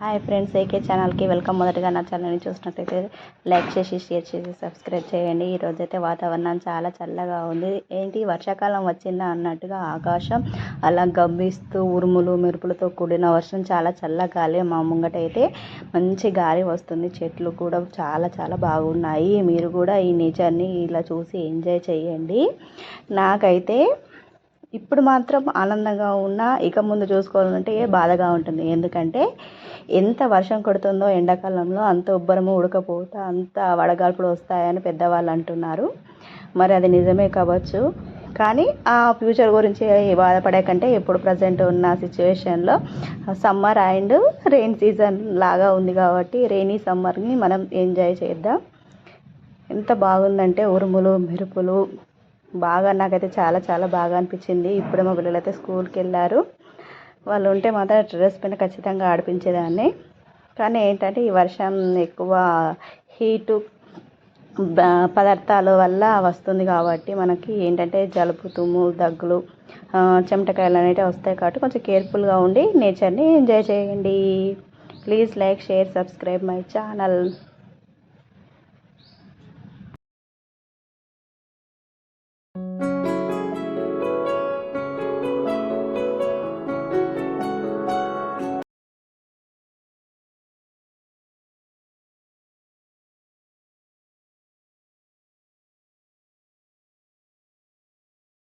Hi friends AK ఛానల్కి welcome. మొదటగా నా ఛానల్ని చూసినట్లయితే లైక్ చేసి షేర్ చేసి సబ్స్క్రైబ్ చేయండి. ఈరోజైతే వాతావరణం చాలా చల్లగా ఉంది. ఏంటి? వర్షాకాలం వచ్చిందా అన్నట్టుగా ఆకాశం అలా గబ్బిస్తూ ఉరుములు మెరుపులతో కూడిన వర్షం. చాలా చల్ల గాలి. మా ముంగట అయితే మంచి గాలి వస్తుంది. చెట్లు కూడా చాలా చాలా బాగున్నాయి. మీరు కూడా ఈ నేచర్ని ఇలా చూసి ఎంజాయ్ చేయండి. నాకైతే ఇప్పుడు మాత్రం ఆనందంగా ఉన్నా ఇక ముందు చూసుకోవాలంటే బాధగా ఉంటుంది. ఎందుకంటే ఎంత వర్షం కొడుతుందో ఎండాకాలంలో అంత ఉబ్బరము ఉడకపోత అంత వడగాల్పులు వస్తాయని పెద్దవాళ్ళు అంటున్నారు. మరి అది నిజమే కావచ్చు. కానీ ఆ ఫ్యూచర్ గురించి బాధపడే కంటే ఇప్పుడు ప్రజెంట్ ఉన్న సిచ్యువేషన్లో సమ్మర్ అండ్ రెయిన్ సీజన్ లాగా ఉంది కాబట్టి రెయినీ సమ్మర్ని మనం ఎంజాయ్ చేద్దాం. ఎంత బాగుందంటే ఉరుములు మెరుపులు బాగా నాకైతే చాలా చాలా బాగా అనిపించింది. ఇప్పుడే మా పిల్లలు అయితే స్కూల్కి వెళ్ళారు వాళ్ళు ఉంటే మాత్రం డ్రెస్ పైన ఖచ్చితంగా ఆడిపించేదాన్ని. కానీ ఏంటంటే ఈ వర్షం ఎక్కువ హీటు పదార్థాల వల్ల వస్తుంది కాబట్టి మనకి ఏంటంటే జలుబు తుమ్ము దగ్గులు చెమటకాయలు అనేవి వస్తాయి కాబట్టి కొంచెం కేర్ఫుల్గా ఉండి నేచర్ని ఎంజాయ్ చేయండి. Please like share subscribe my channel.